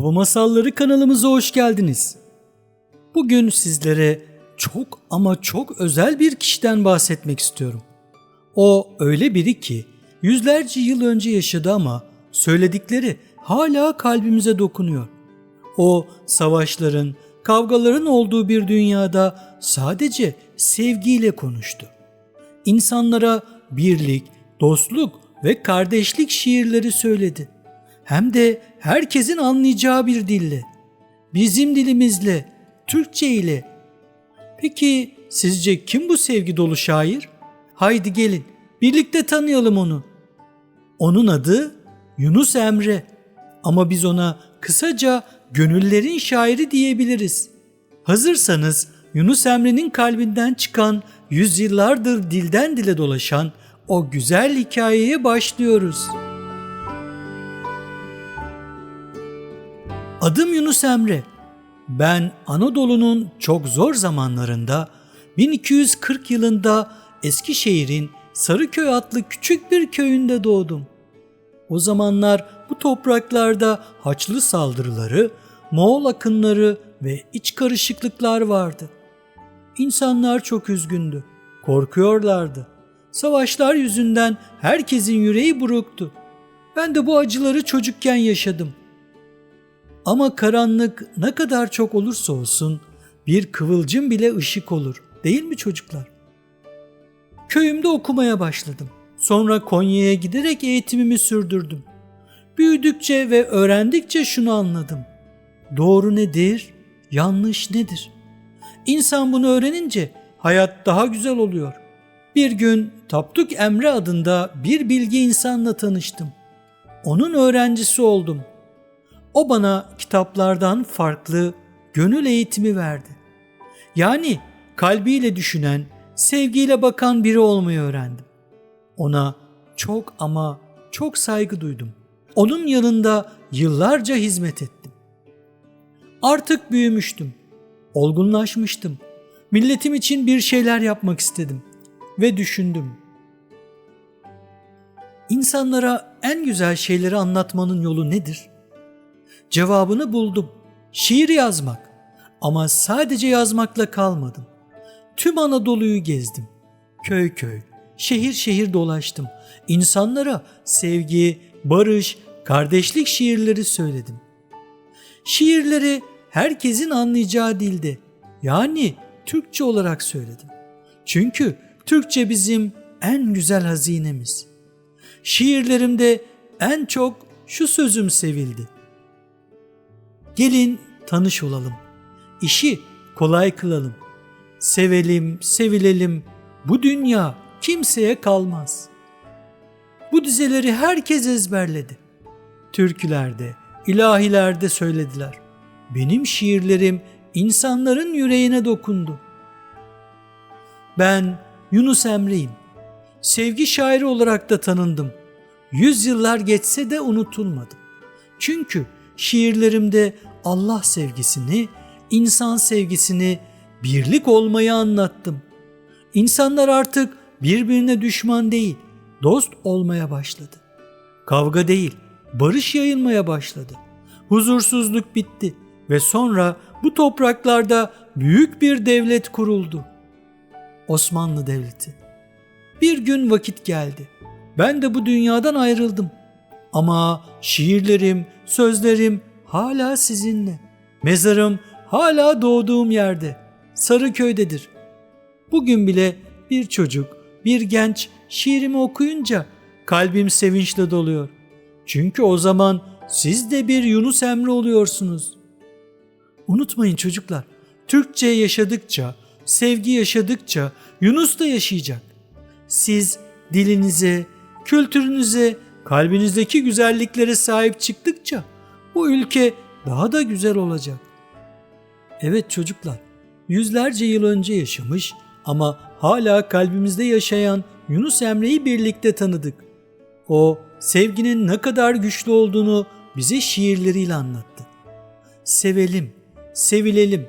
Kova Masalları kanalımıza hoş geldiniz. Bugün sizlere çok ama çok özel bir kişiden bahsetmek istiyorum. O öyle biri ki yüzlerce yıl önce yaşadı ama söyledikleri hala kalbimize dokunuyor. O savaşların, kavgaların olduğu bir dünyada sadece sevgiyle konuştu. İnsanlara birlik, dostluk ve kardeşlik şiirleri söyledi. Hem de herkesin anlayacağı bir dille. Bizim dilimizle, Türkçe ile. Peki sizce kim bu sevgi dolu şair? Haydi gelin birlikte tanıyalım onu. Onun adı Yunus Emre. Ama biz ona kısaca gönüllerin şairi diyebiliriz. Hazırsanız Yunus Emre'nin kalbinden çıkan yüzyıllardır dilden dile dolaşan o güzel hikayeye başlıyoruz. Adım Yunus Emre. Ben Anadolu'nun çok zor zamanlarında 1240 yılında Eskişehir'in Sarıköy adlı küçük bir köyünde doğdum. O zamanlar bu topraklarda Haçlı saldırıları, Moğol akınları ve iç karışıklıklar vardı. İnsanlar çok üzgündü, korkuyorlardı. Savaşlar yüzünden herkesin yüreği buruktu. Ben de bu acıları çocukken yaşadım. Ama karanlık ne kadar çok olursa olsun bir kıvılcım bile ışık olur. Değil mi çocuklar? Köyümde okumaya başladım. Sonra Konya'ya giderek eğitimimi sürdürdüm. Büyüdükçe ve öğrendikçe şunu anladım. Doğru nedir, yanlış nedir? İnsan bunu öğrenince hayat daha güzel oluyor. Bir gün Tapduk Emre adında bir bilgi insanla tanıştım. Onun öğrencisi oldum. O bana kitaplardan farklı gönül eğitimi verdi. Yani kalbiyle düşünen, sevgiyle bakan biri olmayı öğrendim. Ona çok ama çok saygı duydum. Onun yanında yıllarca hizmet ettim. Artık büyümüştüm. Olgunlaşmıştım. Milletim için bir şeyler yapmak istedim ve düşündüm. İnsanlara en güzel şeyleri anlatmanın yolu nedir? Cevabını buldum. Şiir yazmak. Ama sadece yazmakla kalmadım. Tüm Anadolu'yu gezdim. Köy köy, şehir şehir dolaştım. İnsanlara sevgi, barış, kardeşlik şiirleri söyledim. Şiirleri herkesin anlayacağı dilde yani Türkçe olarak söyledim. Çünkü Türkçe bizim en güzel hazinemiz. Şiirlerimde en çok şu sözüm sevildi. Gelin tanış olalım. İşi kolay kılalım. Sevelim, sevilelim. Bu dünya kimseye kalmaz. Bu dizeleri herkes ezberledi. Türkülerde, ilahilerde söylediler. Benim şiirlerim insanların yüreğine dokundu. Ben Yunus Emre'yim. Sevgi şairi olarak da tanındım. Yüzyıllar geçse de unutulmadım. Çünkü şiirlerimde Allah sevgisini, insan sevgisini, birlik olmayı anlattım. İnsanlar artık birbirine düşman değil, dost olmaya başladı. Kavga değil, barış yayılmaya başladı. Huzursuzluk bitti ve sonra bu topraklarda büyük bir devlet kuruldu. Osmanlı Devleti. Bir gün vakit geldi. Ben de bu dünyadan ayrıldım. Ama şiirlerim, sözlerim hala sizinle. Mezarım hala doğduğum yerde. Sarıköy'dedir. Bugün bile bir çocuk, bir genç şiirimi okuyunca kalbim sevinçle doluyor. Çünkü o zaman siz de bir Yunus Emre oluyorsunuz. Unutmayın çocuklar, Türkçe yaşadıkça, sevgi yaşadıkça Yunus da yaşayacak. Siz dilinize, kültürünüze, kalbinizdeki güzelliklere sahip çıktıkça bu ülke daha da güzel olacak. Evet çocuklar, yüzlerce yıl önce yaşamış ama hala kalbimizde yaşayan Yunus Emre'yi birlikte tanıdık. O sevginin ne kadar güçlü olduğunu bize şiirleriyle anlattı. Sevelim, sevilelim.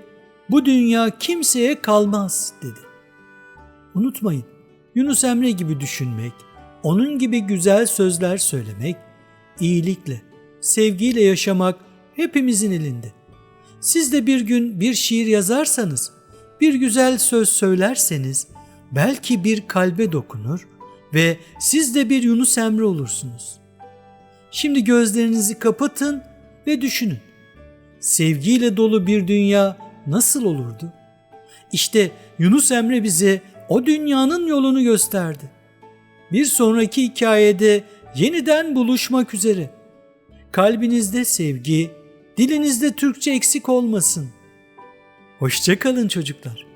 Bu dünya kimseye kalmaz dedi. Unutmayın, Yunus Emre gibi düşünmek, onun gibi güzel sözler söylemek, iyilikle, sevgiyle yaşamak hepimizin elinde. Siz de bir gün bir şiir yazarsanız, bir güzel söz söylerseniz belki bir kalbe dokunur ve siz de bir Yunus Emre olursunuz. Şimdi gözlerinizi kapatın ve düşünün. Sevgiyle dolu bir dünya nasıl olurdu? İşte Yunus Emre bize o dünyanın yolunu gösterdi. Bir sonraki hikayede yeniden buluşmak üzere. Kalbinizde sevgi, dilinizde Türkçe eksik olmasın. Hoşçakalın çocuklar.